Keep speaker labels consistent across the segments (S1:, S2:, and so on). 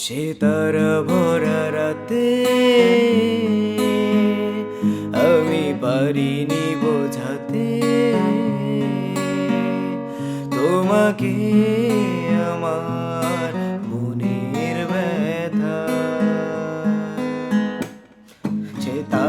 S1: সে তারা ভরা রাতে আমি পারিনি বোঝাতে তোমাকে আমার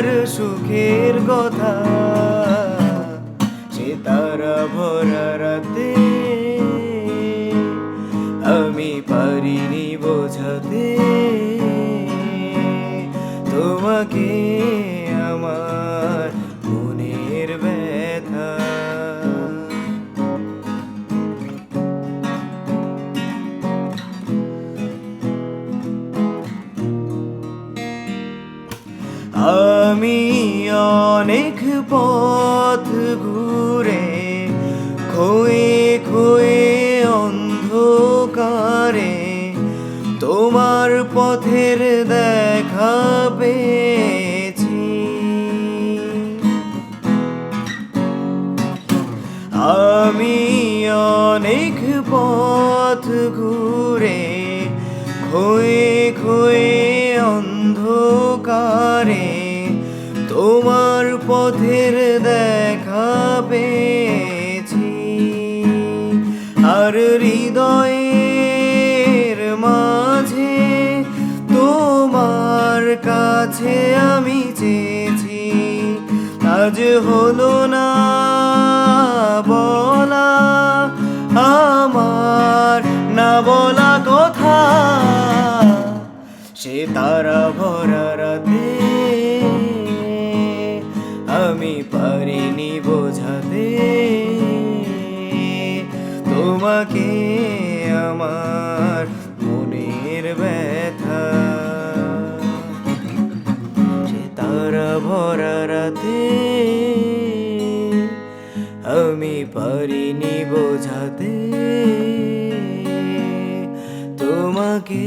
S1: তোমার সুখের কথা। সে তারা ভরা রাতে আমি পারিনি বোঝাতে। তোমাকে আমার মনের ব্যথা। আমি অনেক পথ ঘুরে খোয়ে খোয়ে অন্ধকারে তোমার পথের দেখা পেয়েছি। আমি অনেক পথ ঘুরে খোয়ে খোয়ে অন্ধকারে পথের দেখা পেয়েছি। আর হৃদয়ের মাঝে তোমার কাছে আমি চেয়েছি। আজ হলো না বলা, আমার না বলা কথা। সে তারা ভরা রাতে পারিনি বোঝাতে। তোমাকে আমার মনের ব্যথা। সে তারা ভরা রাতে আমি পারিনি বোঝাতে। তোমাকে